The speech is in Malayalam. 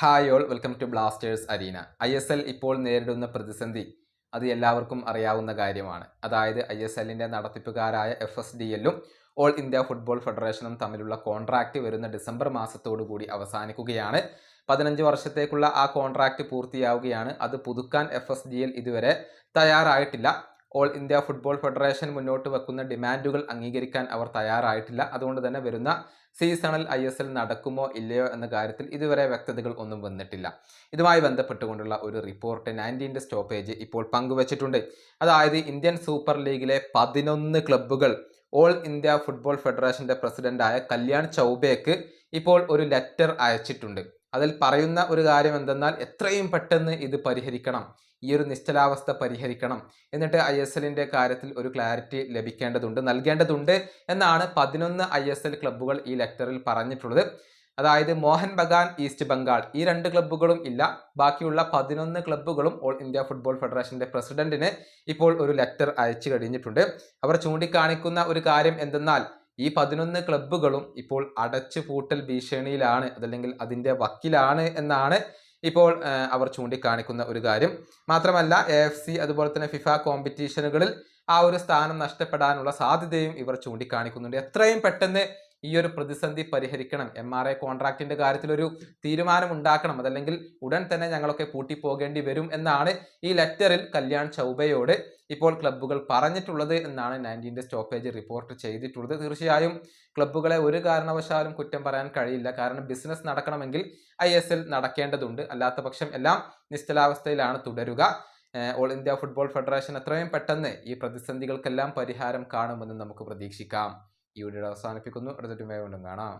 Hi all welcome to Blasters arena I S L ഇപ്പോൾ നേരിടുന്ന പ്രതിസന്ധി അത് എല്ലാവർക്കും അറിയാവുന്ന കാര്യമാണ്. അതായത് ഐ എസ് എല്ലിന്റെ നടത്തിപ്പുകാരായ എഫ് എസ് ഡി എല്ലും ഓൾ ഇന്ത്യ ഫുട്ബോൾ ഫെഡറേഷനും തമ്മിലുള്ള കോൺട്രാക്റ്റ് വരുന്ന ഡിസംബർ കൂടി അവസാനിക്കുകയാണ്. പതിനഞ്ച് വർഷത്തേക്കുള്ള ആ കോൺട്രാക്റ്റ് പൂർത്തിയാവുകയാണ്. അത് പുതുക്കാൻ എഫ് എസ് ഡി എൽ ഇതുവരെ തയ്യാറായിട്ടില്ല. ഓൾ ഇന്ത്യ ഫുട്ബോൾ ഫെഡറേഷൻ മുന്നോട്ട് വെക്കുന്ന ഡിമാൻഡുകൾ അംഗീകരിക്കാൻ അവർ തയ്യാറായിട്ടില്ല. അതുകൊണ്ട് തന്നെ വരുന്ന സീസണൽ ഐ എസ് എൽ നടക്കുമോ ഇല്ലയോ എന്ന കാര്യത്തിൽ ഇതുവരെ വ്യക്തതകൾ ഒന്നും വന്നിട്ടില്ല. ഇതുമായി ബന്ധപ്പെട്ടുകൊണ്ടുള്ള ഒരു റിപ്പോർട്ട് നയന്റീന്റെ സ്റ്റോപ്പേജ് ഇപ്പോൾ പങ്കുവച്ചിട്ടുണ്ട്. അതായത് ഇന്ത്യൻ സൂപ്പർ ലീഗിലെ പതിനൊന്ന് ക്ലബ്ബുകൾ ഓൾ ഇന്ത്യ ഫുട്ബോൾ ഫെഡറേഷന്റെ പ്രസിഡന്റായ കല്യാൺ ചൗബേക്ക് ഇപ്പോൾ ഒരു ലെറ്റർ അയച്ചിട്ടുണ്ട്. അതിൽ പറയുന്ന ഒരു കാര്യം എന്തെന്നാൽ എത്രയും പെട്ടെന്ന് ഇത് പരിഹരിക്കണം. ഈ ഒരു നിശ്ചലാവസ്ഥ പരിഹരിക്കണം. എന്നിട്ട് ഐ എസ് എല്ലിന്റെ കാര്യത്തിൽ ഒരു ക്ലാരിറ്റി ലഭിക്കേണ്ടതുണ്ട് നൽകേണ്ടതുണ്ട് എന്നാണ് പതിനൊന്ന് ഐ എസ് എൽ ക്ലബ്ബുകൾ ഈ ലെറ്ററിൽ പറഞ്ഞിട്ടുള്ളത്. അതായത് മോഹൻ ബഗാൻ ഈസ്റ്റ് ബംഗാൾ ഈ രണ്ട് ക്ലബ്ബുകളും ഇല്ല. ബാക്കിയുള്ള പതിനൊന്ന് ക്ലബ്ബുകളും ഓൾ ഇന്ത്യ ഫുട്ബോൾ ഫെഡറേഷന്റെ പ്രസിഡന്റിന് ഇപ്പോൾ ഒരു ലെറ്റർ അയച്ചു കഴിഞ്ഞിട്ടുണ്ട്. അവർ ചൂണ്ടിക്കാണിക്കുന്ന ഒരു കാര്യം എന്തെന്നാൽ ഈ പതിനൊന്ന് ക്ലബ്ബുകളും ഇപ്പോൾ അടച്ചു പൂട്ടൽ ഭീഷണിയിലാണ് അതല്ലെങ്കിൽ അതിന്റെ വക്കിലാണ് എന്നാണ് ഇപ്പോൾ അവർ ചൂണ്ടിക്കാണിക്കുന്ന ഒരു കാര്യം. മാത്രമല്ല എ എഫ് സി അതുപോലെ തന്നെ ഫിഫ കോമ്പറ്റീഷനുകളിൽ ആ ഒരു സ്ഥാനം നഷ്ടപ്പെടാനുള്ള സാധ്യതയും ഇവർ ചൂണ്ടിക്കാണിക്കുന്നുണ്ട്. എത്രയും പെട്ടെന്ന് ഈ ഒരു പ്രതിസന്ധി പരിഹരിക്കണം. എം ആർ ഐ കോൺട്രാക്റ്റിന്റെ കാര്യത്തിൽ ഒരു തീരുമാനം ഉണ്ടാക്കണം അതല്ലെങ്കിൽ ഉടൻ തന്നെ ഞങ്ങളൊക്കെ പൂട്ടിപ്പോകേണ്ടി വരും എന്നാണ് ഈ ലെറ്ററിൽ കല്യാൺ ചൗബയോട് ഇപ്പോൾ ക്ലബ്ബുകൾ പറഞ്ഞിട്ടുള്ളത് എന്നാണ് നയന്റീന്റെ സ്റ്റോപ്പേജ് റിപ്പോർട്ട് ചെയ്തിട്ടുള്ളത്. തീർച്ചയായും ക്ലബ്ബുകളെ ഒരു കാരണവശാലും കുറ്റം പറയാൻ കഴിയില്ല. കാരണം ബിസിനസ് നടക്കണമെങ്കിൽ ഐ എസ് എൽ നടക്കേണ്ടതുണ്ട്. അല്ലാത്ത പക്ഷം എല്ലാം നിശ്ചലാവസ്ഥയിലാണ് തുടരുക. ഓൾ ഇന്ത്യ ഫുട്ബോൾ ഫെഡറേഷൻ എത്രയും പെട്ടെന്ന് ഈ പ്രതിസന്ധികൾക്കെല്ലാം പരിഹാരം കാണുമെന്ന് നമുക്ക് പ്രതീക്ഷിക്കാം. ഈ വീഡിയോ അവസാനിപ്പിക്കുന്നു. അടുത്തൊരു വീണ്ടും കാണാം.